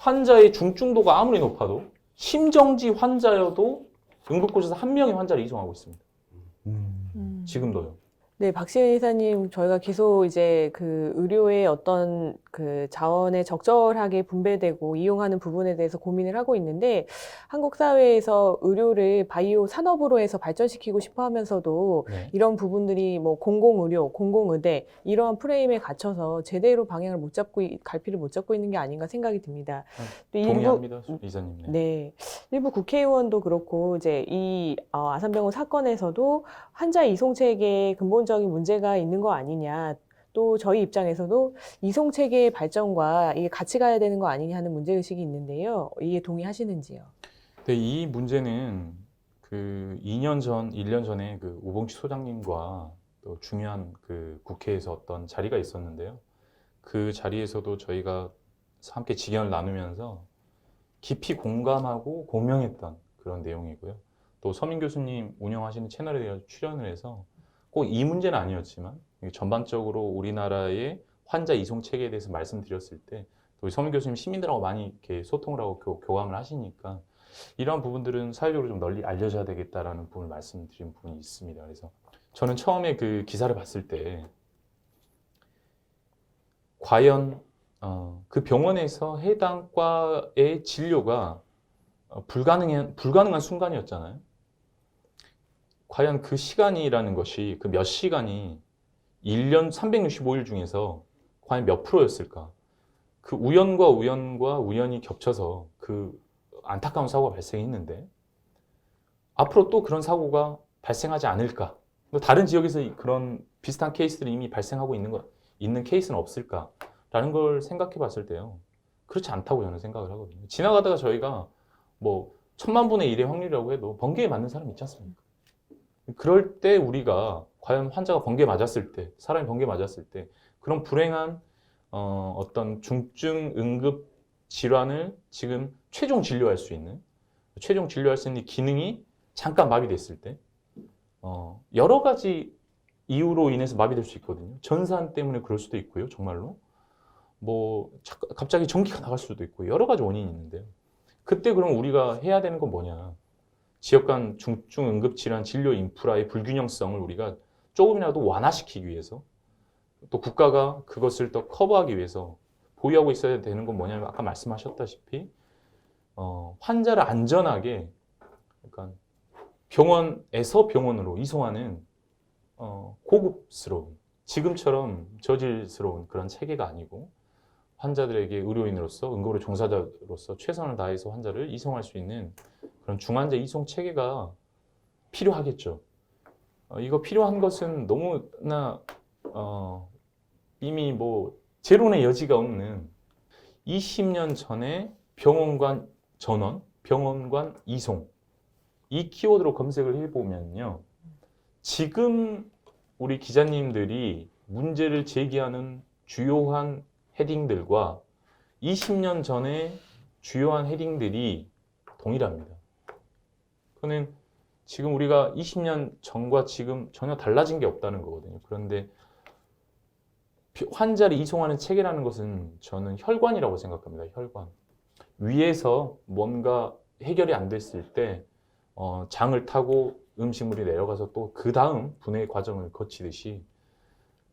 환자의 중증도가 아무리 높아도 심정지 환자여도 응급구조사 한 명의 환자를 이송하고 있습니다. 음. 지금도요. 네, 박시은 이사님, 저희가 계속 이제 그 의료의 어떤 그 자원에 적절하게 분배되고 이용하는 부분에 대해서 고민을 하고 있는데 한국 사회에서 의료를 바이오 산업으로 해서 발전시키고 싶어 하면서도 네. 이런 부분들이 뭐 공공의료, 공공의대 이러한 프레임에 갇혀서 제대로 방향을 못 잡고 이- 갈피를 못 잡고 있는 게 아닌가 생각이 듭니다. 또 일부 동의합니다, 이사님. 네. 네. 일부 국회의원도 그렇고 이제 이 어, 아산병원 사건에서도 환자 이송 체계에 근본 적인 문제가 있는 거 아니냐. 또 저희 입장에서도 이송 체계의 발전과 이게 같이 가야 되는 거 아니냐 하는 문제 의식이 있는데요. 이에 동의하시는지요? 근데 이 문제는 그 2년 전, 1년 전에 그 우봉치 소장님과 또 중요한 그 국회에서 어떤 자리가 있었는데요. 그 자리에서도 저희가 함께 지견을 나누면서 깊이 공감하고 공명했던 그런 내용이고요. 또 서민 교수님 운영하시는 채널에 대해 출연을 해서 꼭 이 문제는 아니었지만 전반적으로 우리나라의 환자 이송 체계에 대해서 말씀드렸을 때 또 서민 교수님 시민들하고 많이 이렇게 소통을 하고 교, 교감을 하시니까 이러한 부분들은 사회적으로 좀 널리 알려져야 되겠다라는 부분을 말씀드린 부분이 있습니다. 그래서 저는 처음에 그 기사를 봤을 때 과연 어, 그 병원에서 해당 과의 진료가 어, 불가능한 불가능한 순간이었잖아요. 과연 그 시간이라는 것이 그 몇 시간이 1년 365일 중에서 과연 몇 프로였을까? 그 우연과 우연과 우연이 겹쳐서 그 안타까운 사고가 발생했는데 앞으로 또 그런 사고가 발생하지 않을까? 뭐 다른 지역에서 이- 그런 비슷한 케이스들이 이미 발생하고 있는 거 있는 케이스는 없을까라는 걸 생각해 봤을 때요. 그렇지 않다고 저는 생각을 하거든요. 지나가다가 저희가 뭐 천만 분의 일의 확률이라고 해도 번개에 맞는 사람이 있지 않습니까? 그럴 때 우리가 과연 환자가 번개 맞았을 때, 사람이 번개 맞았을 때 그런 불행한 어, 어떤 중증 응급 질환을 지금 최종 진료할 수 있는 최종 진료할 수 있는 기능이 잠깐 마비됐을 때 어, 여러 가지 이유로 인해서 마비될 수 있거든요. 전산 때문에 그럴 수도 있고요, 정말로. 뭐 자- 갑자기 전기가 나갈 수도 있고 여러 가지 원인이 있는데요. 그때 그럼 우리가 해야 되는 건 뭐냐? 지역 간 중증 응급 질환 진료 인프라의 불균형성을 우리가 조금이라도 완화시키기 위해서 또 국가가 그것을 더 커버하기 위해서 보유하고 있어야 되는 건 뭐냐면 아까 말씀하셨다시피 어, 환자를 안전하게 그러니까 병원에서 병원으로 이송하는 어, 고급스러운 지금처럼 저질스러운 그런 체계가 아니고 환자들에게 의료인으로서 응급의료 종사자로서 최선을 다해서 환자를 이송할 수 있는 그런 중환자 이송 체계가 필요하겠죠. 어, 이거 필요한 것은 너무나 어, 이미 뭐 제론의 여지가 없는 20년 전에 병원관 전원, 병원관 이송 이 키워드로 검색을 해보면요. 지금 우리 기자님들이 문제를 제기하는 주요한 헤딩들과 20년 전에 주요한 헤딩들이 동일합니다. 그는 지금 우리가 20년 전과 지금 전혀 달라진 게 없다는 거거든요. 그런데 비- 환자를 이송하는 체계라는 것은 저는 혈관이라고 생각합니다. 혈관. 위에서 뭔가 해결이 안 됐을 때 어, 장을 타고 음식물이 내려가서 또 그 다음 분해 과정을 거치듯이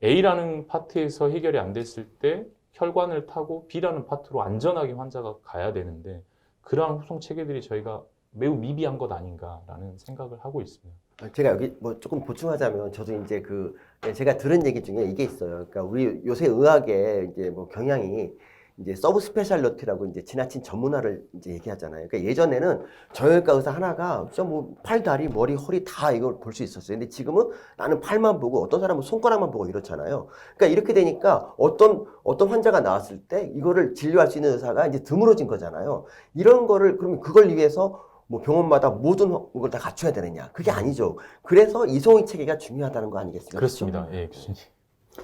A라는 파트에서 해결이 안 됐을 때 혈관을 타고 B라는 파트로 안전하게 환자가 가야 되는데 그러한 후송 체계들이 저희가 매우 미비한 것 아닌가라는 생각을 하고 있습니다. 제가 여기 뭐 조금 보충하자면 저도 이제 그 제가 들은 얘기 중에 이게 있어요. 그러니까 우리 요새 의학의 이제 뭐 경향이 이제 서브 스페셜리티라고 이제 지나친 전문화를 이제 얘기하잖아요. 그러니까 예전에는 정형외과 의사 하나가 진짜 뭐 팔, 다리, 머리, 허리 다 이걸 볼 수 있었어요. 근데 지금은 나는 팔만 보고 어떤 사람은 손가락만 보고 이렇잖아요. 그러니까 이렇게 되니까 어떤 어떤 환자가 나왔을 때 이거를 진료할 수 있는 의사가 이제 드물어진 거잖아요. 이런 거를 그러면 그걸 위해서 뭐 병원마다 모든 걸 다 갖춰야 되느냐? 그게 아니죠. 그래서 이송의 체계가 중요하다는 거 아니겠습니까? 그렇습니다. 예, 교수님.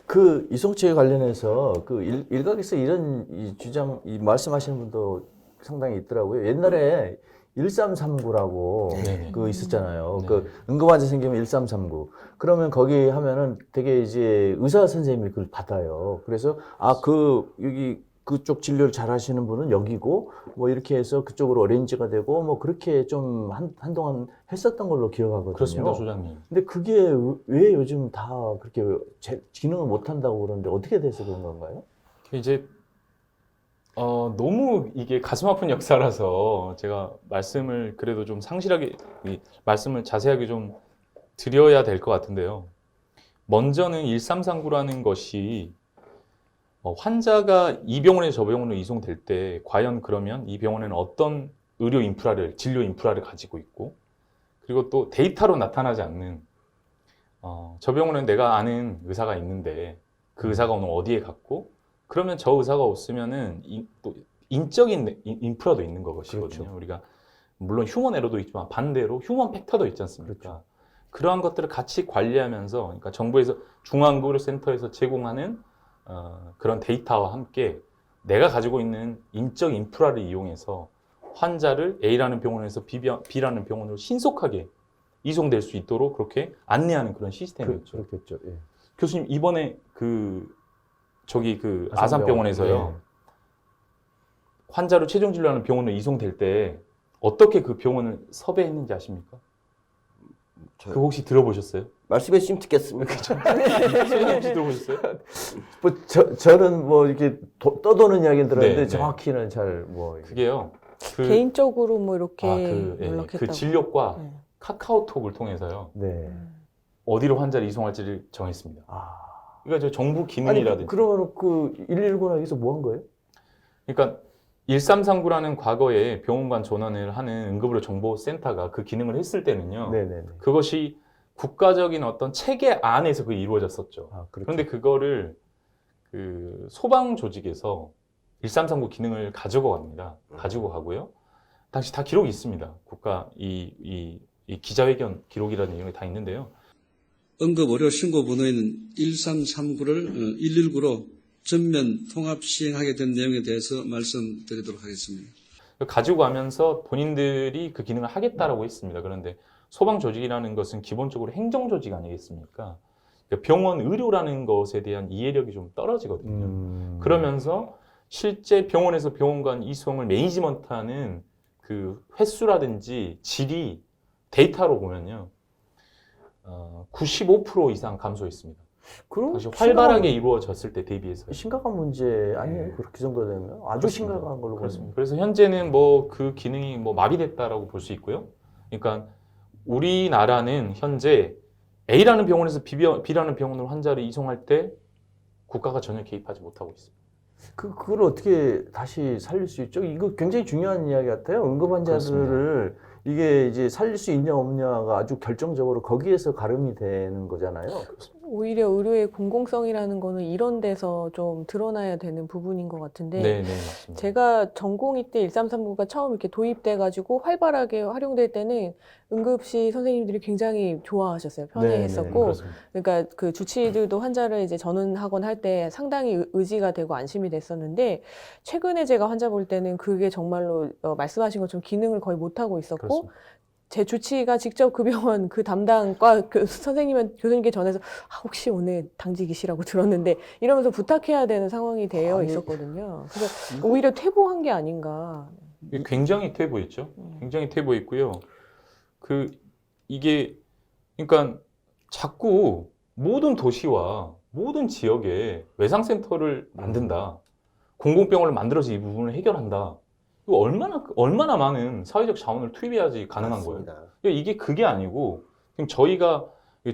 그 이송체에 관련해서 그 일, 일각에서 이런 이 주장, 이 말씀하시는 분도 상당히 있더라고요. 옛날에 1339라고 네네. 그 있었잖아요. 네. 그 응급환자 생기면 1339. 그러면 거기 하면은 되게 이제 의사 선생님이 그걸 받아요. 그래서 아 그 여기 그쪽 진료를 잘 하시는 분은 여기고 뭐 이렇게 해서 그쪽으로 어레인지가 되고 뭐 그렇게 좀 한, 한동안 했었던 걸로 기억하거든요. 그렇습니다, 소장님. 근데 그게 왜 요즘 다 그렇게 제, 기능을 못 한다고 그러는데 어떻게 돼서 그런 건가요? 이제 어, 너무 이게 가슴 아픈 역사라서 제가 말씀을 그래도 좀 상실하게 이 말씀을 자세하게 좀 드려야 될 것 같은데요. 먼저는 1339라는 것이 어, 환자가 이 병원에서 저 병원으로 이송될 때 과연 그러면 이 병원에는 어떤 의료 인프라를 진료 인프라를 가지고 있고 그리고 또 데이터로 나타나지 않는 어, 저 병원은 내가 아는 의사가 있는데 그 의사가 오늘 어디에 갔고 그러면 저 의사가 없으면은 인, 또 인적인 인- 인프라도 있는 것이거든요. 그렇죠. 우리가 물론 휴먼 에러도 있지만 반대로 휴먼 팩터도 있지 않습니까? 그렇죠. 그러한 것들을 같이 관리하면서 그러니까 정부에서 중앙의료센터에서 제공하는 어, 그런 데이터와 함께 내가 가지고 있는 인적 인프라를 이용해서 환자를 A라는 병원에서 B, B라는 병원으로 신속하게 이송될 수 있도록 그렇게 안내하는 그런 그, 시스템이었죠. 그 렇겠죠. 예. 교수님 이번에 그 저기 그 아산병원. 아산병원에서요 예. 환자로 최종 진료하는 병원으로 이송될 때 어떻게 그 병원을 섭외했는지 아십니까? 저 그거 혹시 들어보셨어요? 말씀해 주시면 듣겠습니다. 선생님 혹시 들어보셨어요? 뭐 저, 저는 뭐 이렇게 도- 떠도는 이야기는 들었는데 네, 네. 정확히는 잘 뭐 그게요. 그, 개인적으로 뭐 이렇게 아, 그, 예, 연락했다고. 그 진료과 네. 카카오톡을 통해서요 네. 어디로 환자를 이송할지를 정했습니다. 아. 그러니까 저 정부 아니 기능이라든지 그러면 그 119나 여기서 뭐 한 거예요? 그러니까 1339라는 과거에 병원간 전원을 하는 응급의료 정보센터가 그 기능을 했을 때는요. 네네네. 그것이 국가적인 어떤 체계 안에서 그게 이루어졌었죠. 아, 그렇죠. 그런데 그거를 그 소방 조직에서 1339 기능을 가지고 갑니다. 가지고 가고요. 당시 다 기록이 있습니다. 국가 이, 이, 이 기자회견 기록이라는 이런 게 다 있는데요. 응급 의료 신고 번호인 1339를 119로 전면 통합 시행하게 된 내용에 대해서 말씀드리도록 하겠습니다. 가지고 가면서 본인들이 그 기능을 하겠다라고 했습니다. 그런데 소방 조직이라는 것은 기본적으로 행정 조직 아니겠습니까? 그러니까 병원 의료라는 것에 대한 이해력이 좀 떨어지거든요. 음. 그러면서 실제 병원에서 병원 간 이송을 매니지먼트하는 그 횟수라든지 질이 데이터로 보면요. 어, 95% 이상 감소했습니다. 그럼 당시 활발하게 이루어졌을 때 대비해서. 심각한 문제 아니에요? 네. 그렇게 정도 되면 아주. 심각한 걸로 그렇습니다. 그래서 현재는 뭐 그 기능이 뭐 마비됐다라고 볼 수 있고요. 그러니까 우리나라는 현재 A라는 병원에서 B라는 병원으로 환자를 이송할 때 국가가 전혀 개입하지 못하고 있습니다. 그 그걸 어떻게 다시 살릴 수 있죠? 이거 굉장히 중요한 이야기 같아요. 응급 환자들을 이게 이제 살릴 수 있냐 없냐가 아주 결정적으로 거기에서 가름이 되는 거잖아요. 오히려 의료의 공공성이라는 거는 이런 데서 좀 드러나야 되는 부분인 것 같은데 네, 네. 제가 전공의 때 1339가 처음 이렇게 도입돼 가지고 활발하게 활용될 때는 응급실 선생님들이 굉장히 좋아하셨어요. 네, 편해했었고, 그렇습니다. 그러니까 그 주치의들도 환자를 이제 전원하곤 할 때 상당히 의- 의지가 되고 안심이 됐었는데, 최근에 제가 환자 볼 때는 그게 정말로 어, 말씀하신 것처럼 기능을 거의 못 하고 있었고, 그렇습니다. 제 주치의가 직접 그 병원 그 담당과 그 선생님은 교수님께 전해서 아, 혹시 오늘 당직이시라고 들었는데 이러면서 부탁해야 되는 상황이 되어 아니, 있었거든요. 그래서 오히려 퇴보한 게 아닌가. 이게 굉장히 퇴보했죠. 음. 굉장히 퇴보했고요. 그 이게 그러니까 자꾸 모든 도시와 모든 지역에 외상센터를 만든다. 공공병원을 만들어서 이 부분을 해결한다. 얼마나 얼마나 많은 사회적 자원을 투입해야지 가능한 거예요. 맞습니다. 그러니까 이게 그게 아니고 지금 저희가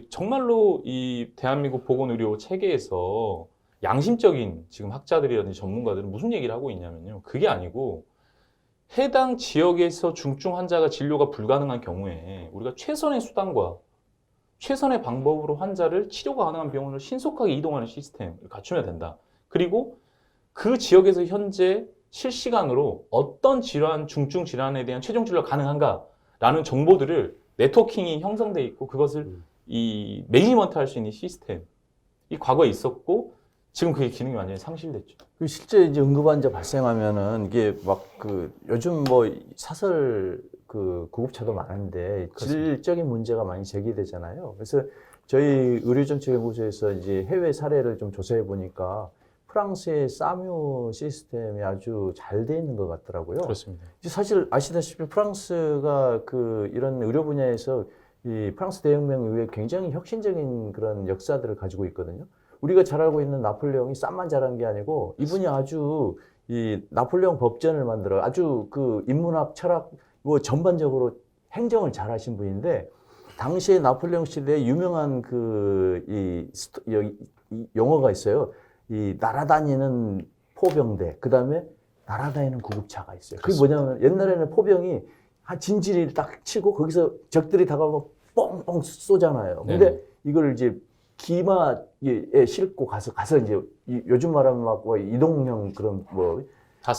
정말로 이 대한민국 보건의료 체계에서 양심적인 지금 학자들이라든지 전문가들은 무슨 얘기를 하고 있냐면요. 그게 아니고 해당 지역에서 중증 환자가 진료가 불가능한 경우에 우리가 최선의 수단과 최선의 방법으로 환자를 치료가 가능한 병원을 신속하게 이동하는 시스템을 갖추면 된다. 그리고 그 지역에서 현재 실시간으로 어떤 질환, 중증 질환에 대한 최종 진료가 가능한가라는 정보들을 네트워킹이 형성돼 있고 그것을 음. 이 매니지먼트 할 수 있는 시스템 이 과거에 있었고 지금 그게 기능이 완전히 상실됐죠. 그 실제 이제 응급 환자 발생하면은 이게 막 그 요즘 뭐 사설 그 구급차도 많은데 그렇습니다. 질적인 문제가 많이 제기되잖아요. 그래서 저희 의료정책연구소에서 이제 해외 사례를 좀 조사해 보니까 프랑스의 사뮤 시스템이 아주 잘 돼 있는 것 같더라고요. 그렇습니다. 사실 아시다시피 프랑스가 그 이런 의료 분야에서 이 프랑스 대혁명 이후에 굉장히 혁신적인 그런 역사들을 가지고 있거든요. 우리가 잘 알고 있는 나폴레옹이 쌈만 잘한 게 아니고 이분이 아주 이 나폴레옹 법전을 만들어 아주 그 인문학, 철학 뭐 전반적으로 행정을 잘 하신 분인데 당시에 나폴레옹 시대에 유명한 그이 이 용어가 있어요. 이 날아다니는 포병대, 그 다음에 날아다니는 구급차가 있어요. 그게 뭐냐면 옛날에는 포병이 한 진지를 딱 치고 거기서 적들이 다가오면 뻥뻥 쏘잖아요. 근데 네네. 이걸 이제 기마에 싣고 가서 가서 이제 이- 요즘 말하면 막뭐 이동형 그런 뭐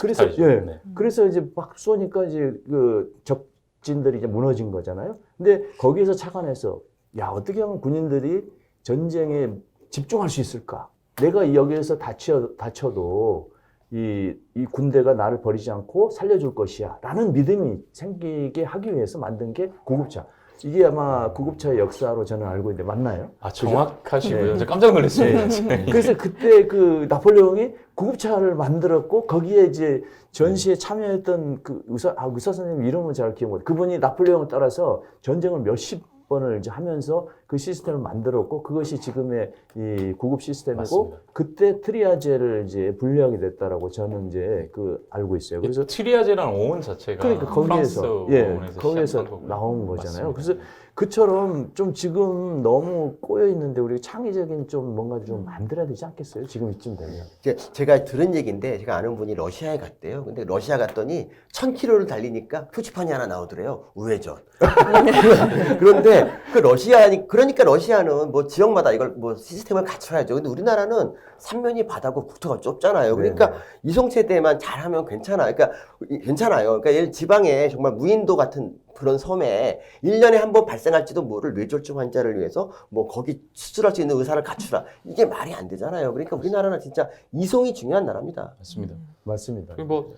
그래서. 예. 네. 그래서 이제 막 쏘니까 이제 그 적진들이 이제 무너진 거잖아요. 근데 거기에서 착안해서 야 어떻게 하면 군인들이 전쟁에 집중할 수 있을까? 내가 여기에서 다쳐 다쳐도 이, 이 군대가 나를 버리지 않고 살려줄 것이야 라는 믿음이 생기게 하기 위해서 만든 게 구급차. 이게 아마 구급차의 역사로 저는 알고 있는데 맞나요? 아 정확하시고요. 네. 깜짝 놀랐습니다. 네. 그래서 그때 그 나폴레옹이 구급차를 만들었고 거기에 이제 전시에 참여했던 그 의사 아 의사 선생님 이름은 잘 기억 못. 그분이 나폴레옹을 따라서 전쟁을 몇십 번을 이제 하면서 그 시스템을 만들었고 그것이 지금의 이 구급 시스템이고 맞습니다. 그때 트리아제를 이제 분류하게 됐다라고 저는 이제 그 알고 있어요. 그래서 트리아제라는 어원 자체가 그러니까 거기에서 프랑스 예 어원에서 거기에서. 나온 거잖아요. 맞습니다. 그래서 그처럼 좀 지금 너무 꼬여 있는데 우리 창의적인 좀 뭔가 좀 만들어야 되지 않겠어요? 지금 이쯤 되면. 이제 제가 들은 얘기인데 제가 아는 분이 러시아에 갔대요. 근데 러시아 갔더니 1000km를 달리니까 표지판이 하나 나오더래요. 우회전. 그런데 그 러시아니 그 러니까 러시아는 뭐 지역마다 이걸 뭐 시스템을 갖춰야죠. 근데 우리나라는 삼면이 바다고 국토가 좁잖아요. 그러니까 네네. 이송세대만 잘하면 괜찮아요. 그러니까 이- 괜찮아요. 그러니까 예를 지방에 정말 무인도 같은 그런 섬에 1년에 한 번 발생할지도 모를 뇌졸중 환자를 위해서 뭐 거기 수술할 수 있는 의사를 갖추라. 이게 말이 안 되잖아요. 그러니까 우리나라는 진짜 이송이 중요한 나라입니다. 맞습니다. 맞습니다. 그리고 뭐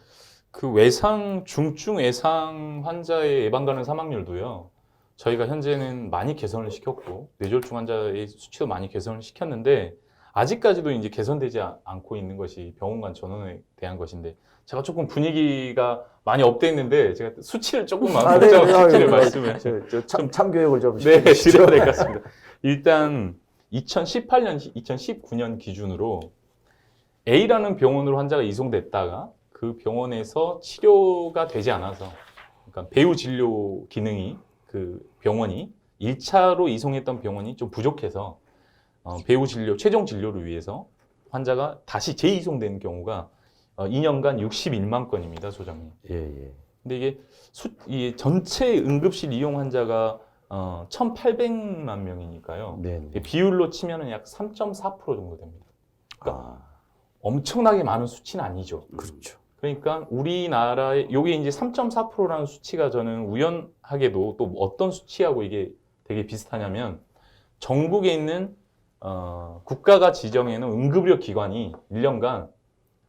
그 외상 중증 외상 환자의 예방 가능 사망률도요. 저희가 현재는 많이 개선을 시켰고 뇌졸중 환자의 수치도 많이 개선을 시켰는데 아직까지도 이제 개선되지 아- 않고 있는 것이 병원 간 전원에 대한 것인데 제가 조금 분위기가 많이 업됐는데 제가 수치를 조금만 아, 네, 복잡한 네, 수치를 네, 말씀을 저, 저 참, 참교육을 좀 네. 드려야 될 것 같습니다. 일단 2018년, 2019년 기준으로 A라는 병원으로 환자가 이송됐다가 그 병원에서 치료가 되지 않아서 그러니까 배우 진료 기능이 그 병원이 1차로 이송했던 병원이 좀 부족해서 어, 배우 진료, 최종 진료를 위해서 환자가 다시 재이송되는 경우가 어, 2년간 61만 건입니다, 소장님. 예, 예. 근데 이게 수, 이 전체 응급실 이용 환자가 어, 1,800만 명이니까요. 네. 네. 비율로 치면은 약 3.4% 정도 됩니다. 아, 엄청나게 많은 수치는 아니죠. 그렇죠. 그러니까 우리나라의 요게 이제 3.4%라는 수치가 저는 우연하게도 또 어떤 수치하고 이게 되게 비슷하냐면 전국에 있는 어, 국가가 지정해놓은 응급의료 기관이 1년간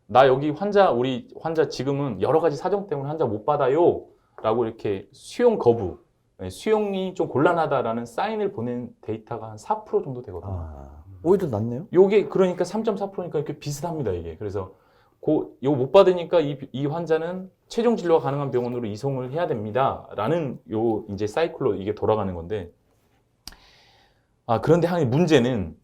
나 여기 환자 우리 환자 지금은 여러 가지 사정 때문에 환자 못 받아요 라고 이렇게 수용 거부 네, 수용이 좀 곤란하다라는 사인을 보낸 데이터가 한 4% 정도 되거든요. 아, 오히려 낫네요. 요게 그러니까 3.4%니까 이렇게 비슷합니다 이게 그래서 고 이거 못 받으니까 이, 이 환자는 최종 진료가 가능한 병원으로 이송을 해야 됩니다 라는 요 이제 사이클로 이게 돌아가는 건데. 아 그런데 한 문제는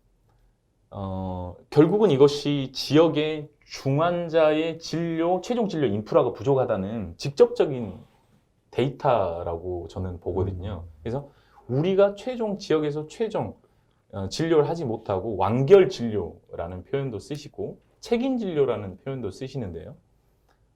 어 결국은 이것이 지역의 중환자의 진료 최종 진료 인프라가 부족하다는 직접적인 데이터라고 저는 보거든요. 그래서 우리가 최종 지역에서 최종 어, 진료를 하지 못하고 완결 진료라는 표현도 쓰시고 책임 진료라는 표현도 쓰시는데요.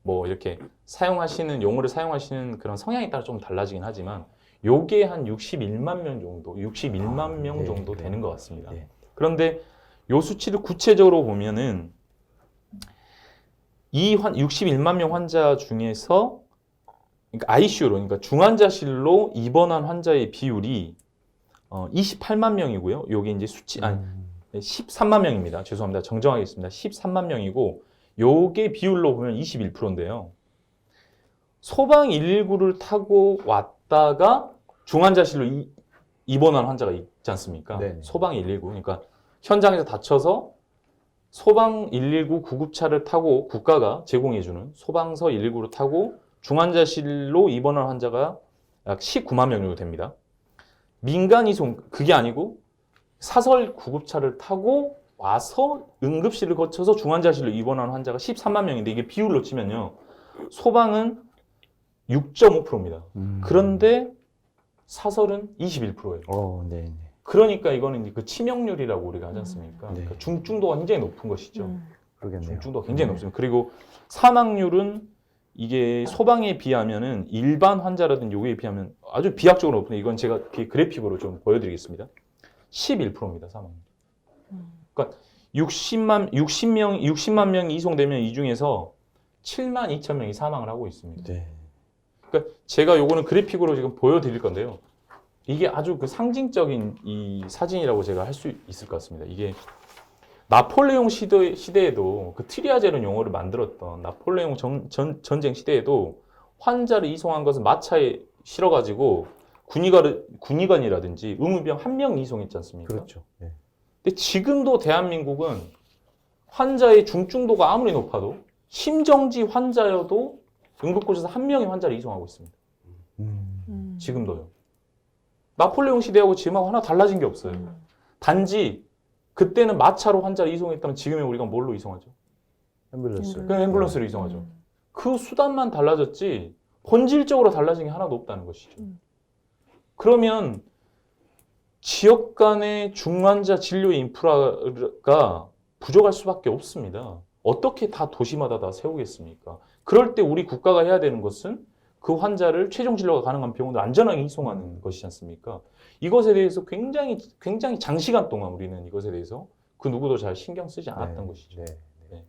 뭐 이렇게 사용하시는 용어를 사용하시는 그런 성향에 따라 좀 달라지긴 하지만 요게 한 61만 명 정도, 61만 아, 명 네, 정도 네. 되는 것 같습니다. 네. 그런데 요 수치를 구체적으로 보면은 이 환, 61만 명 환자 중에서 그러니까 ICU로 그러니까 중환자실로 입원한 환자의 비율이 어, 28만 명이고요. 요게 이제 수치 아니 음. 13만 명입니다. 죄송합니다. 정정하겠습니다. 13만 명이고 요게 비율로 보면 21%인데요. 소방 119를 타고 왔다가 중환자실로 이- 입원한 환자가 있지 않습니까? 네네. 소방 119. 그러니까 현장에서 다쳐서 소방 119 구급차를 타고 국가가 제공해주는 소방서 119를 타고 중환자실로 입원한 환자가 약 19만 명 정도 됩니다. 민간 이송 그게 아니고 사설 구급차를 타고 와서 응급실을 거쳐서 중환자실로 입원한 환자가 13만 명인데 이게 비율로 치면요. 소방은 6.5%입니다. 음. 그런데 사설은 21%예요. 어, 네, 네. 그러니까 이거는 이제 그 치명률이라고 우리가 하지 않습니까? 네. 그러니까 중증도가 굉장히 높은 것이죠. 음. 그러겠네요. 중증도가 굉장히 높습니다. 그리고 사망률은 이게 소방에 비하면은 일반 환자라든지 요기에 비하면 아주 비약적으로 높은데 이건 제가 이렇게 그래픽으로 좀 보여드리겠습니다. 11%입니다 사망률. 그러니까 60만 60명 60만 명이 이송되면 이 중에서 7만 2천 명이 사망을 하고 있습니다. 네. 그러니까 제가 요거는 그래픽으로 지금 보여드릴 건데요. 이게 아주 그 상징적인 이 사진이라고 제가 할 수 있을 것 같습니다. 이게 나폴레옹 시대, 시대에도 그 트리아제는 용어를 만들었던 나폴레옹 전, 전, 전쟁 시대에도 환자를 이송한 것은 마차에 실어가지고 군의관, 군의관이라든지 의무병 한 명 이송했지 않습니까? 그렇죠. 네. 근데 지금도 대한민국은 환자의 중증도가 아무리 높아도 심정지 환자여도 응급구조사 한 명의 환자를 이송하고 있습니다. 음. 음. 지금도요. 나폴레옹 시대하고 지금하고 하나 달라진 게 없어요. 음. 단지 그때는 마차로 환자를 이송했다면 지금의 우리가 뭘로 이송하죠? 앰뷸런스. 그냥 앰뷸런스로 이송하죠. 음. 그 수단만 달라졌지 본질적으로 달라진 게 하나도 없다는 것이죠. 음. 그러면 지역 간의 중환자 진료 인프라가 부족할 수밖에 없습니다. 어떻게 다 도시마다 다 세우겠습니까? 그럴 때 우리 국가가 해야 되는 것은 그 환자를 최종 진료가 가능한 병원으로 안전하게 이송하는 것이지 않습니까? 이것에 대해서 굉장히 굉장히 장시간 동안 우리는 이것에 대해서 그 누구도 잘 신경 쓰지 않았던 네. 것이죠. 네. 네,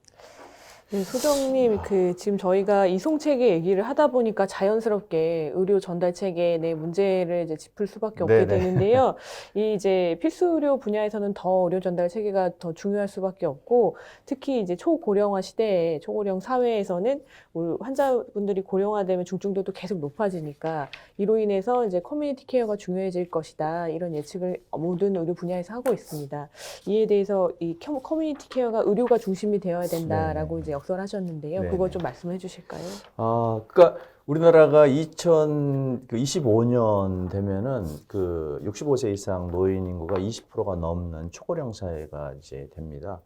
소정님, 그 지금 저희가 이송 체계 얘기를 하다 보니까 자연스럽게 의료 전달 체계 내 문제를 이제 짚을 수밖에 없게 네네. 되는데요. 이 이제 필수 의료 분야에서는 더 의료 전달 체계가 더 중요할 수밖에 없고, 특히 이제 초고령화 시대에 초고령 사회에서는 우리 환자분들이 고령화되면 중증도도 계속 높아지니까 이로 인해서 이제 커뮤니티 케어가 중요해질 것이다 이런 예측을 모든 의료 분야에서 하고 있습니다. 이에 대해서 이 커- 커뮤니티 케어가 의료가 중심이 되어야 된다라고 네네. 이제 역설하셨는데요. 네네. 그거 좀 말씀해 주실까요? 아, 그러니까 우리나라가 2025년 되면은 그 65세 이상 노인 인구가 20%가 넘는 초고령 사회가 이제 됩니다.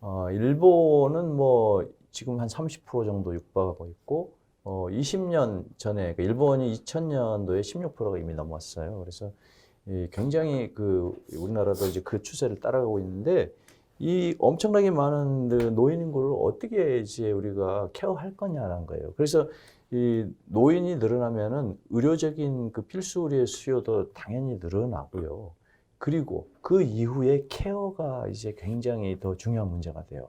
어, 일본은 뭐 지금 한 30% 정도 육박하고 있고 어, 20년 전에 그 일본이 2000년도에 16%가 이미 넘었어요. 그래서 이 굉장히 그 우리나라도 이제 그 추세를 따라가고 있는데 이 엄청나게 많은 그 노인 인구를 어떻게 이제 우리가 케어할 거냐라는 거예요. 그래서 이 노인이 늘어나면은 의료적인 그 필수 의료의 수요도 당연히 늘어나고요. 그리고 그 이후에 케어가 이제 굉장히 더 중요한 문제가 돼요.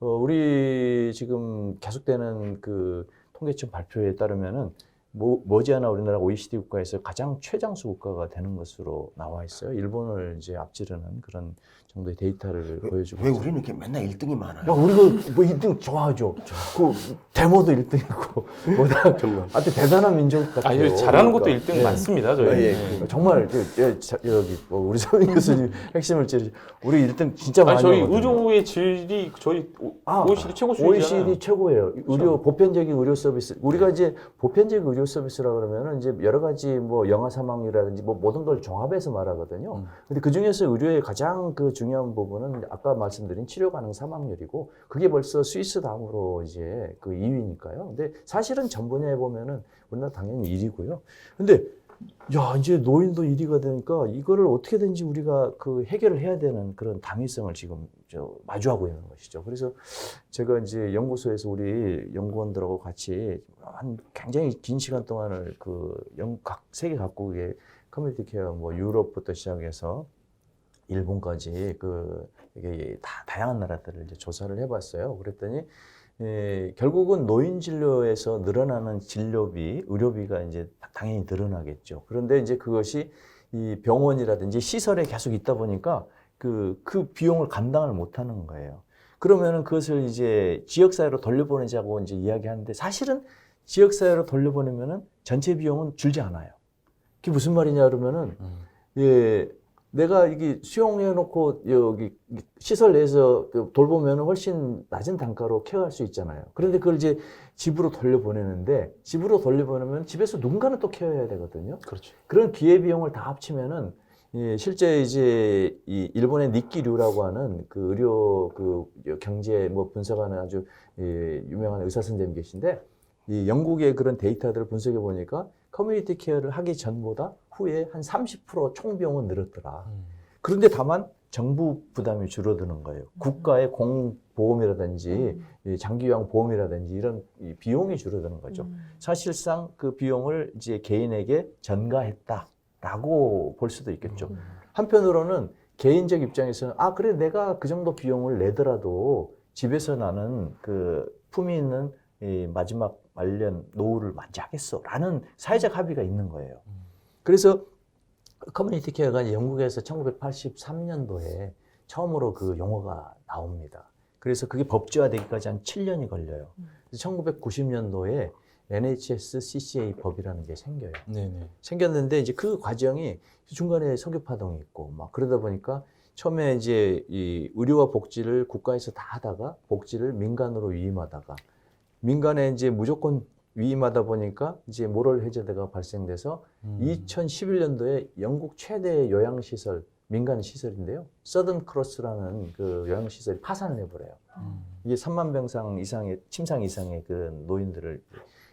어, 우리 지금 계속되는 그 통계청 발표에 따르면은 뭐, 머지않아 우리나라 OECD 국가에서 가장 최장수 국가가 되는 것으로 나와 있어요. 일본을 이제 앞지르는 그런 정도의 데이터를 보여주고 왜 있어요. 우리는 이렇게 맨날 1등이 많아요? 야, 우리가 뭐 1등 좋아하죠. 그 데모도 1등이고 뭐다 정말. 아주 대단한 민족 아, 같아요. 이거 잘하는 것도 그러니까. 1등 네. 많습니다, 저희. 아, 예. 네. 정말 그, 예, 자, 여기 뭐 우리 서민 교수님 핵심을 찌르 우리 1등 진짜 많이 아니, 저희 하거든요. 의료의 질이 저희 오- 아, OECD 최고 수준이잖아요. OECD 최고예요. 의료 보편적인 의료 서비스. 우리가 이제 보편적 의료 서비스라 그러면은 이제 여러 가지 뭐 영아 사망률이라든지 뭐 모든 걸 종합해서 말하거든요. 음. 근데 그 중에서 의료의 가장 그 중요한 부분은 아까 말씀드린 치료 가능 사망률이고 그게 벌써 스위스 다음으로 이제 그 2위니까요. 근데 사실은 전 분야에 보면은 우리나라 당연히 1위고요. 근데 야, 이제 노인도 1위가 되니까 이거를 어떻게든지 우리가 그 해결을 해야 되는 그런 당위성을 지금 저 마주하고 있는 것이죠. 그래서 제가 이제 연구소에서 우리 연구원들하고 같이 한 굉장히 긴 시간 동안을 그 영, 각 세계 각국의 커뮤니티 케어 뭐 유럽부터 시작해서 일본까지 그 이게 다 다양한 나라들을 이제 조사를 해봤어요. 그랬더니 에, 결국은 노인 진료에서 늘어나는 진료비, 의료비가 이제 당연히 늘어나겠죠. 그런데 이제 그것이 이 병원이라든지 시설에 계속 있다 보니까 그, 그 비용을 감당을 못 하는 거예요. 그러면은 그것을 이제 지역사회로 돌려보내자고 이제 이야기하는데 사실은 지역사회로 돌려보내면은 전체 비용은 줄지 않아요. 그게 무슨 말이냐 그러면은 음. 예, 내가 이게 수용해놓고 여기 시설 내에서 돌보면 훨씬 낮은 단가로 케어할 수 있잖아요. 그런데 그걸 이제 집으로 돌려보내는데 집으로 돌려보내면 집에서 누군가는 또 케어해야 되거든요. 그렇죠. 그런 기회 비용을 다 합치면은 예, 실제 이제 이 일본의 니끼류라고 하는 그 의료 그 경제 뭐 분석하는 아주 예, 유명한 의사 선생님 계신데 이 영국의 그런 데이터들을 분석해 보니까 커뮤니티 케어를 하기 전보다 후에 한 30% 총비용은 늘었더라. 음. 그런데 다만 정부 부담이 줄어드는 거예요. 국가의 공보험이라든지 이 장기요양 보험이라든지 이런 이 비용이 줄어드는 거죠. 음. 사실상 그 비용을 이제 개인에게 전가했다라고 볼 수도 있겠죠. 음. 한편으로는 개인적 입장에서는 아 그래 내가 그 정도 비용을 내더라도 집에서 나는 그 품위 있는 이 마지막 말년 노후를 맞이하겠어라는 사회적 합의가 있는 거예요. 음. 그래서 커뮤니티 케어가 영국에서 1983년도에 처음으로 그 용어가 나옵니다. 그래서 그게 법제화되기까지 한 7년이 걸려요. 음. 1990년도에 NHS CCA 법이라는 게 생겨요. 네네. 생겼는데 이제 그 과정이 중간에 석유 파동이 있고 막 그러다 보니까 처음에 이제 이 의료와 복지를 국가에서 다 하다가 복지를 민간으로 위임하다가 민간에 이제 무조건 위임하다 보니까 이제 모럴 해저드가 발생돼서 음. 2011년도에 영국 최대 요양시설 민간 시설인데요. 서든 크로스라는 그 요양시설이 파산을 해버려요. 음. 이게 3만 병상 이상의 침상 이상의 그 노인들을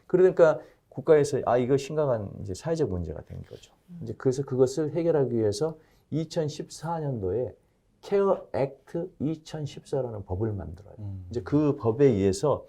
그러니까 국가에서 아 이거 심각한 이제 사회적 문제가 된 거죠. 이제 그래서 그것을 해결하기 위해서 2014년도에 케어 액트 2014라는 법을 만들어요. 음. 이제 그 법에 의해서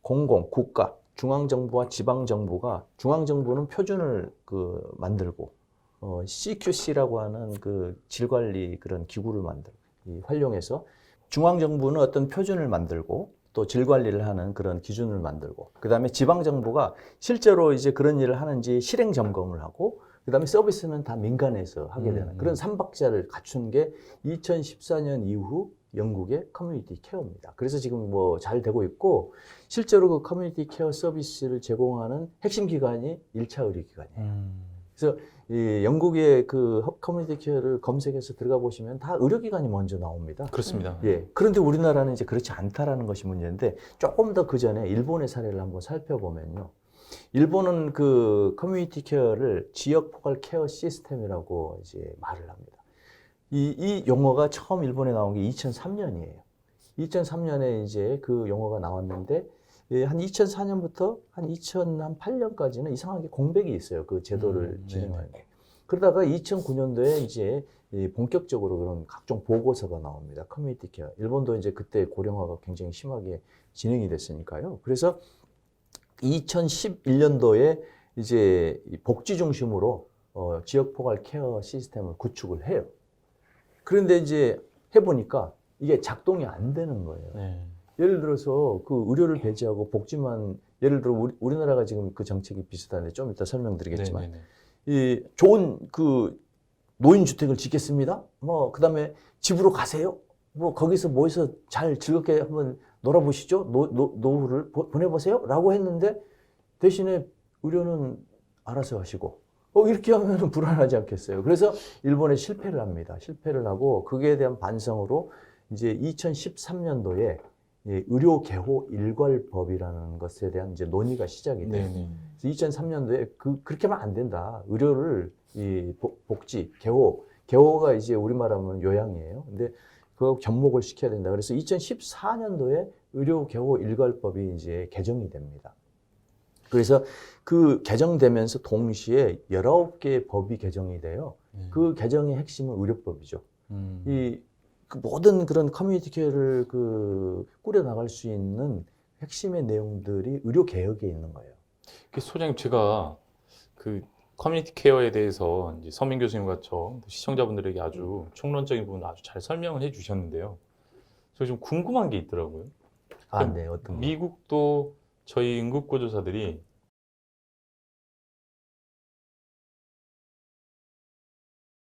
공공 국가 중앙 정부와 지방 정부가 중앙 정부는 표준을 그 만들고 어, CQC라고 하는 그 질 관리 그런 기구를 만들 이 활용해서 중앙 정부는 어떤 표준을 만들고 또 질 관리를 하는 그런 기준을 만들고 그다음에 지방 정부가 실제로 이제 그런 일을 하는지 실행 점검을 하고 그다음에 서비스는 다 민간에서 하게 음, 되는 음. 그런 삼박자를 갖춘 게 2014년 이후 영국의 커뮤니티 케어입니다. 그래서 지금 뭐 잘 되고 있고 실제로 그 커뮤니티 케어 서비스를 제공하는 핵심 기관이 1차 의료 기관이에요. 음. 그래서 이 영국의 그 허- 커뮤니티 케어를 검색해서 들어가 보시면 다 의료기관이 먼저 나옵니다. 그렇습니다. 예. 그런데 우리나라는 이제 그렇지 않다라는 것이 문제인데 조금 더 그 전에 일본의 사례를 한번 살펴보면요. 일본은 그 커뮤니티 케어를 지역 포괄 케어 시스템이라고 이제 말을 합니다. 이, 이 용어가 처음 일본에 나온 게 2003년이에요. 2003년에 이제 그 용어가 나왔는데 예, 한 2004년부터 한 2008년까지는 이상하게 공백이 있어요. 그 제도를 음, 진행하는 게. 그러다가 2009년도에 이제 이 본격적으로 그런 각종 보고서가 나옵니다. 커뮤니티 케어. 일본도 이제 그때 고령화가 굉장히 심하게 진행이 됐으니까요. 그래서 2011년도에 이제 이 복지 중심으로 어, 지역 포괄 케어 시스템을 구축을 해요. 그런데 이제 해보니까 이게 작동이 안 되는 거예요. 네. 예를 들어서 그 의료를 배제하고 복지만 예를 들어 우리, 우리나라가 지금 그 정책이 비슷한데 좀 이따 설명드리겠지만 네네네. 이 좋은 그 노인 주택을 짓겠습니다. 뭐 그다음에 집으로 가세요. 뭐 거기서 모여서 잘 즐겁게 한번 놀아보시죠. 노, 노, 노후를 보, 보내보세요.라고 했는데 대신에 의료는 알아서 하시고 어 이렇게 하면 불안하지 않겠어요. 그래서 일본에 실패를 합니다. 실패를 하고 그에 대한 반성으로 이제 2013년도에 예, 의료 개호 일괄법이라는 것에 대한 이제 논의가 시작이 돼요. 네네. 2003년도에 그 그렇게 하면 안 된다. 의료를 이 복- 복지 개호 개호가 이제 우리말하면 요양이에요. 근데 그거 접목을 시켜야 된다. 그래서 2014년도에 의료 개호 일괄법이 이제 개정이 됩니다. 그래서 그 개정되면서 동시에 19개의 법이 개정이 돼요. 네. 그 개정의 핵심은 의료법이죠. 음. 이 그 모든 그런 커뮤니티 케어를 그 꾸려 나갈 수 있는 핵심의 내용들이 의료 개혁에 있는 거예요. 그 소장님 제가 그 커뮤니티 케어에 대해서 이제 서민 교수님과 저 시청자분들에게 아주 총론적인 부분 아주 잘 설명을 해주셨는데요. 저 좀 궁금한 게 있더라고요. 아, 네, 어떤 거? 미국도 저희 응급구조사들이